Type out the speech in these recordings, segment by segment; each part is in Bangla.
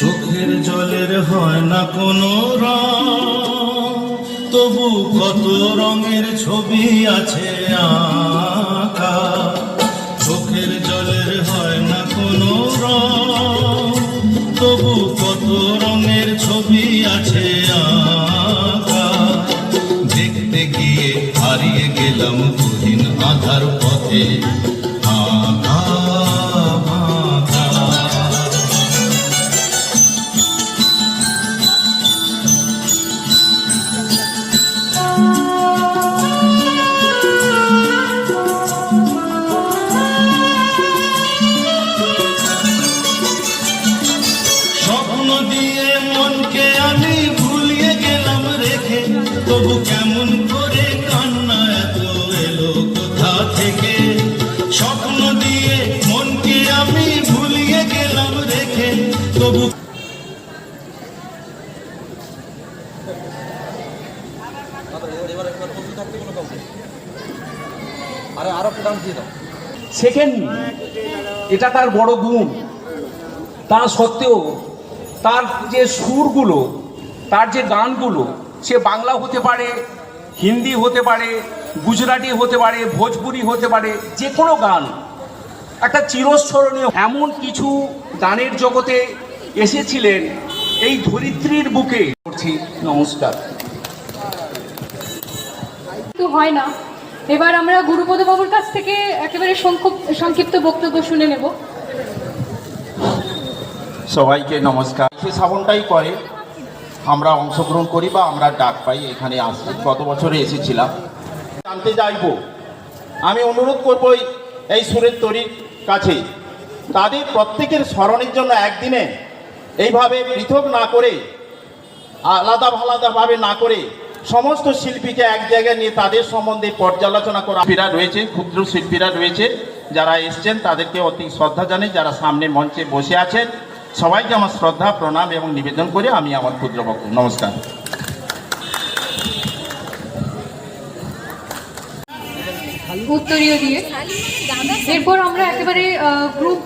চোখের জলের হয় না কোনো তবু কত রঙের ছবি আছে আঁকা। চোখের জলের হয় না কোনো তবু কত রঙের ছবি আছে আঁকা। দেখতে গিয়ে হারিয়ে গেলাম দুদিন আধার পথে। শেখেননি এটা তার বড় গুণ। তা সত্ত্বেও তার যে সুরগুলো তার যে গানগুলো সে বাংলা হতে পারে হিন্দি হতে পারে গুজরাটি হতে পারে ভোজপুরি হতে পারে যে কোনো গান একটা চিরস্মরণীয়। এমন কিছু গানের জগতে এসেছিলেন এই ধরিত্রীর বুকে। করছি নমস্কার। তো হয় না। এবার আমরা গুরুপদ বাবুর কাছ থেকে একেবারে সংক্ষিপ্ত বক্তব্য শুনে নেব। সবাইকে নমস্কার। সে শ্রাবণটাই করে। আমরা অংশগ্রহণ করি বা আমরা ডাক পাই এখানে আসি গত বছরে এসেছিলাম। জানতে চাইব। আমি অনুরোধ করব এই- এই সুরের তরির কাছে। তাদের প্রত্যেকের স্মরণের জন্য একদিনে এইভাবে পৃথক না করে, আলাদা আলাদাভাবে না করে সমস্ত শিল্পীকে এক জায়গায় নিয়ে তাদের সম্বন্ধে পর্যালোচনা করা শিল্পীরা রয়েছে ক্ষুদ্র শিল্পীরা রয়েছে যারা এসছেন তাদেরকে অতি শ্রদ্ধা জানাই যারা সামনে মঞ্চে বসে আছেন সবাইকে আমার শ্রদ্ধা প্রণাম এবং নিবেদন করে আমি আমার ক্ষুদ্র বক্তব্য নমস্কার। উত্তরীয় দিয়ে। এরপর আমরা একেবারে গ্রুপ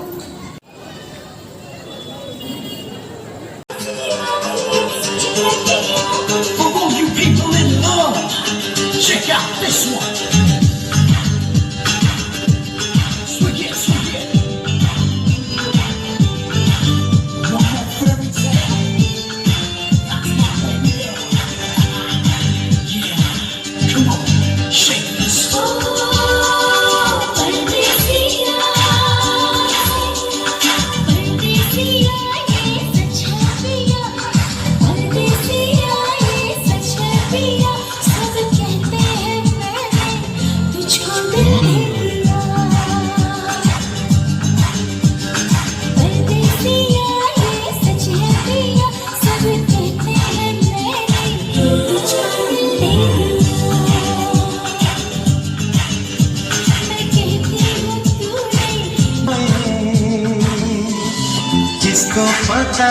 पता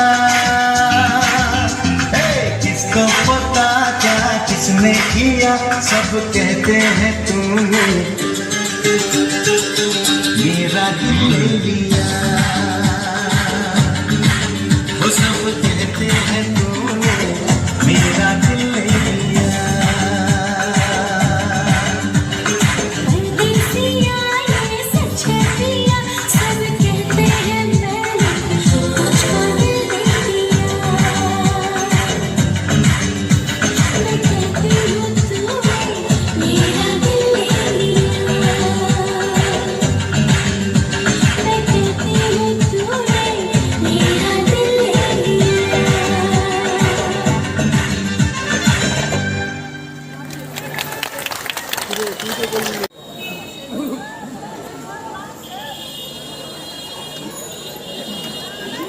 किसको पता क्या किसने किया सब कहते हैं तूने मेरा दिल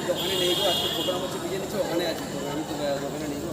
দোকানে নেই গো প্রোগ্রাম হচ্ছে বুঝে নিচ্ছি ওখানে আছি আমি তো দোকানে নেই গো